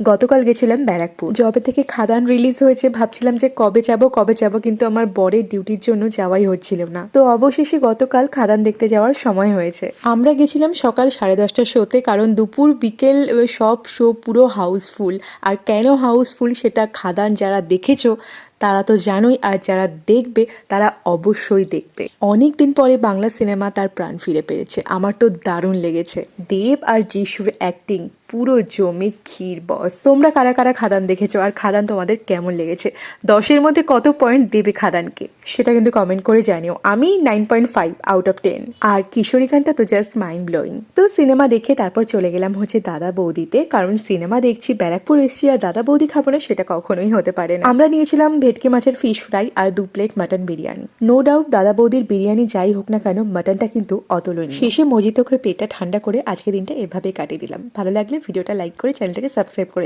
গতকাল গেছিলাম ব্যারাকপুর। জবে থেকে খাদান রিলিজ হয়েছে, ভাবছিলাম যে কবে যাব কবে যাব, কিন্তু আমার বরের ডিউটির জন্য যাওয়াই হচ্ছিল না। তো অবশেষে গতকাল খাদান দেখতে যাওয়ার সময় হয়েছে। আমরা গেছিলাম সকাল সাড়ে দশটার শোতে কারণ দুপুর বিকেল সব শো পুরো হাউসফুল আর কেন হাউসফুল সেটা খাদান যারা দেখেছ, তারা তো জানোই, আর যারা দেখবে, তারা অবশ্যই দেখবে। অনেক দিন পরে বাংলা সিনেমা তার প্রাণ ফিরে পেয়েছে। আমার তো দারুণ লেগেছে। দেব আর যিশুর অ্যাক্টিং পুরো জমে ক্ষীর, বস। তোমরা কারা কারা খাদান দেখেছ আর খাদান তোমাদের কেমন লেগেছে? দশের মধ্যে কত পয়েন্ট দেবে খাদানকে? সেটা কিন্তু কমেন্ট করে জানিও। আমি nine point five out of ten আর কিশোরী গানটা তো জাস্ট মাইন্ড ব্লোয়িং তো সিনেমা দেখে তারপর চলে গেলাম হচ্ছে দাদা বৌদিতে। কারণ সিনেমা দেখছি, ব্যারাকপুর এসছি আর দাদা বৌদি খাব না, সেটা কখনোই হতে পারে না। আমরা নিয়েছিলাম ভেটকি মাছের ফিশ ফ্রাই আর দু plate mutton biryani. No doubt দাদা বৌদির বিরিয়ানি যাই হোক না কেন মাটনটা কিন্তু অতুলনীয়। শেষে মজিত হয়ে পেটটা ঠান্ডা করে আজকে দিনটা এভাবে কাটিয়ে দিলাম। ভালো লাগলে ভিডিওটা লাইক করে চ্যানেলটাকে সাবস্ক্রাইব করে